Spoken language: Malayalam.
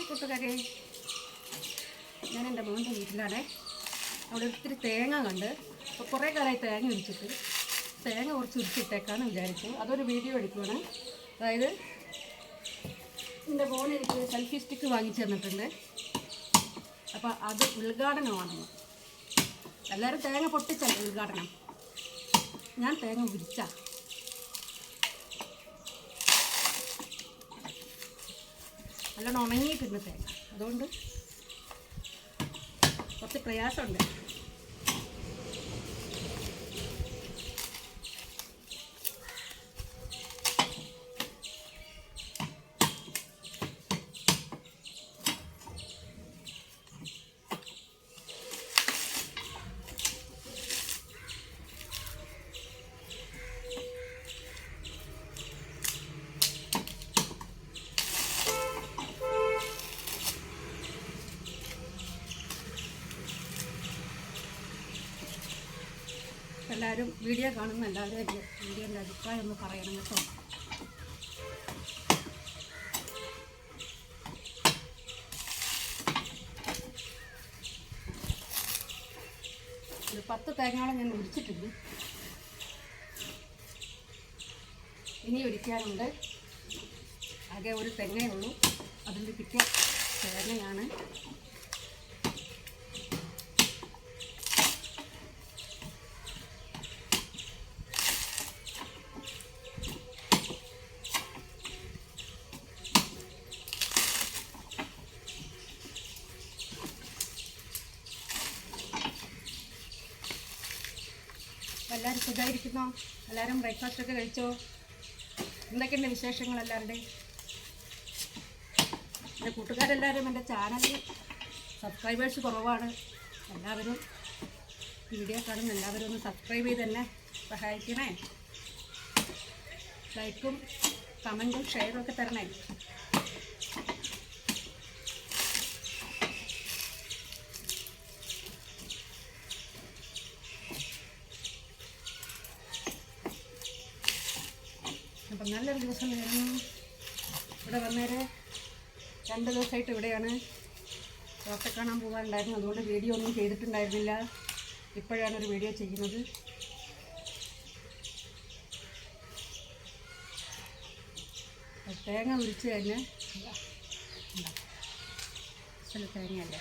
ഹായ് കൂട്ടുകാരെ ഞാൻ എന്റെ മോന്റെ വീട്ടിലാണ്. അവിടെ ഒത്തിരി തേങ്ങ കണ്ട്. അപ്പോൾ കുറേ കാലമായി തേങ്ങ ഉരിച്ചിട്ട് തേങ്ങ കുറച്ച് ഉരിച്ചിട്ടേക്കാന്ന് വിചാരിച്ചു. അതൊരു വീഡിയോ എടുക്കുകയാണ് അതായത് എന്റെ മോൻ എനിക്ക് സെൽഫി സ്റ്റിക്ക് വാങ്ങിച്ചു തന്നിട്ടുണ്ട്. അപ്പോൾ അത് ഉദ്ഘാടനമാണെന്ന് എല്ലാവരും തേങ്ങ പൊട്ടിച്ചല്ലേ ഉദ്ഘാടനം? ഞാൻ തേങ്ങ ഉരിച്ച. നല്ലോണം ഉണങ്ങിയിട്ടുണ്ട് തേങ്ങ. അതുകൊണ്ട് കുറച്ച് പ്രയാസമുണ്ട്. എല്ലാവരും വീഡിയോ കാണുന്ന എല്ലാവരും വീഡിയോന്റെ അഭിപ്രായം ഒന്ന് പറയണം കേട്ടോ. ഒരു പത്ത് തേങ്ങയോളം ഞാൻ ഉരിച്ചിട്ടുണ്ട് ഇനി ഒരിക്കാനുണ്ട്. ആകെ ഒരു തെങ്ങേ ഉള്ളൂ. അതിന്റെ പിറ്റേ തേങ്ങയാണ് എല്ലാവരും സുഖമായിരിക്കുന്നോ? എല്ലാവരും ബ്രേക്ക്ഫാസ്റ്റ് ഒക്കെ കഴിച്ചോ? എന്തൊക്കെയുണ്ട് വിശേഷങ്ങൾ എല്ലാവരുടെയും എന്റെ കൂട്ടുകാരെല്ലാവരും എന്റെ ചാനലിൽ സബ്സ്ക്രൈബേഴ്സ് കുറവാണ്. എല്ലാവരും വീഡിയോ കാണുന്ന എല്ലാവരും ഒന്ന് സബ്സ്ക്രൈബ് ചെയ്ത് തന്നെ സഹായിക്കണേ. ലൈക്കും കമന്റും ഷെയറും ഒക്കെ തരണേ. അപ്പം നല്ലൊരു ദിവസം വരുന്നു ഇവിടെ വന്നേരെ രണ്ട് ദിവസമായിട്ട് ഇവിടെയാണ്. ഡോക്ടറെ കാണാൻ പോകാനുണ്ടായിരുന്നു. അതുകൊണ്ട് വീഡിയോ ഒന്നും ചെയ്തിട്ടുണ്ടായിരുന്നില്ല. ഇപ്പോഴാണ് ഒരു വീഡിയോ ചെയ്യുന്നത്. തേങ്ങ ഉരിച്ച് തന്നെ. തേങ്ങയല്ലേ?